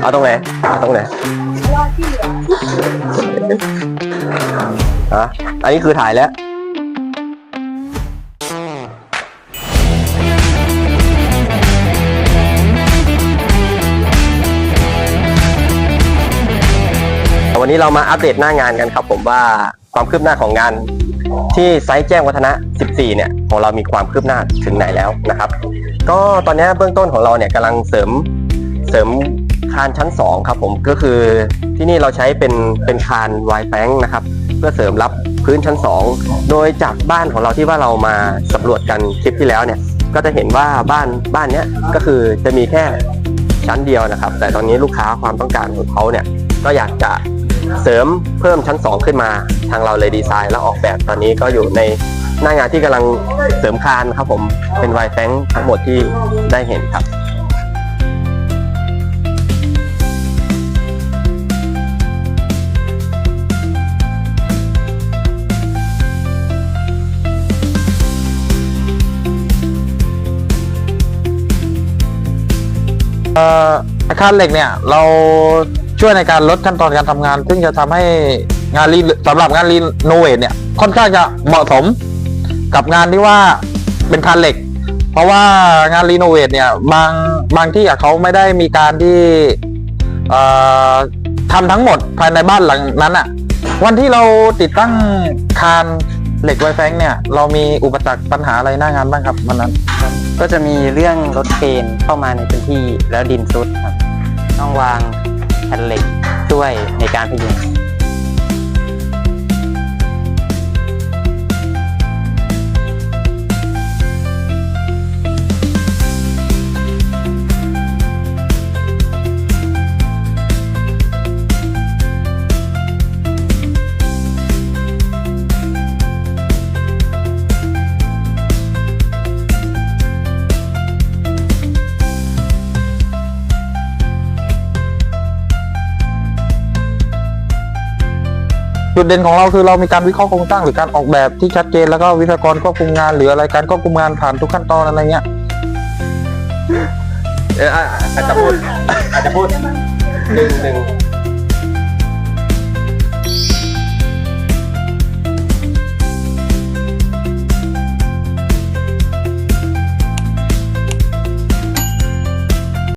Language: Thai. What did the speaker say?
เอาตรงไหนเอาตรงไหนอาพี่ฮะอันนี้คือถ่ายแล้ว วันนี้เรามาอัปเดตหน้างานกันครับผมว่าความคืบหน้าของงาน ที่ไซต์แจ้งวัฒนะ 14 เนี่ยของเรามีความคืบหน้าถึงไหนแล้วนะครับ ก็ตอนนี้เบื้องต้นของเราเนี่ยกำลังเสริมเสริมคานชั้น 2 ครับผมก็คือที่นี่เราใช้เป็นเป็นคานวายแฟงนะครับ เพื่อเสริมรับพื้นชั้น 2 โดยจากบ้านของเราที่ว่าเรามาสำรวจกันคลิปที่แล้วเนี่ยก็จะเห็นว่าบ้านบ้านเนี้ยก็คือจะมีแค่ชั้นเดียวนะครับ แต่ตอนนี้ลูกค้าความต้องการของเขาเนี่ยก็อยากจะ เสริมเพิ่มชั้น 2 ขึ้นมา ทางเราเลยดีไซน์และออกแบบตอนนี้ก็อยู่ในหน้างานที่กำลังเสริมคานครับผมเป็นวายแฟงทั้งหมดที่ได้เห็นครับเอออาคารเหล็กเนี่ยเรา ช่วยในการลดขั้นตอนการทำงาน ซึ่งจะทำให้งานรีสำหรับงานรีโนเวทเนี่ยค่อนข้างจะเหมาะสมกับงานที่ว่าเป็นคานเหล็ก เพราะว่างานรีโนเวทเนี่ยบางบางที่เขาไม่ได้มีการที่เอ่อทำทั้งหมดภายในบ้านหลังนั้นอะวันที่เราติดตั้งคานเหล็กไวแฟงเนี่ยเรามีอุปสรรคปัญหาอะไรหน้างานบ้างครับวันนั้น ก็จะมีเรื่องรถเครนเข้ามาในพื้นที่แล้วดินซุดครับต้องวาง แผ่นเหล็กช่วยในการพยุง จุดเด่นของเราคือเรามีการวิเคราะห์โครงสร้างหรือการออกแบบที่ชัดเจนแล้วก็วิศวกรควบคุมงานหรืออะไรการควบคุมงานผ่านทุกขั้นตอนอะไรเงี้ยเอออะอาจจะพูดอาจจะพูดหนึ่งหนึ่ง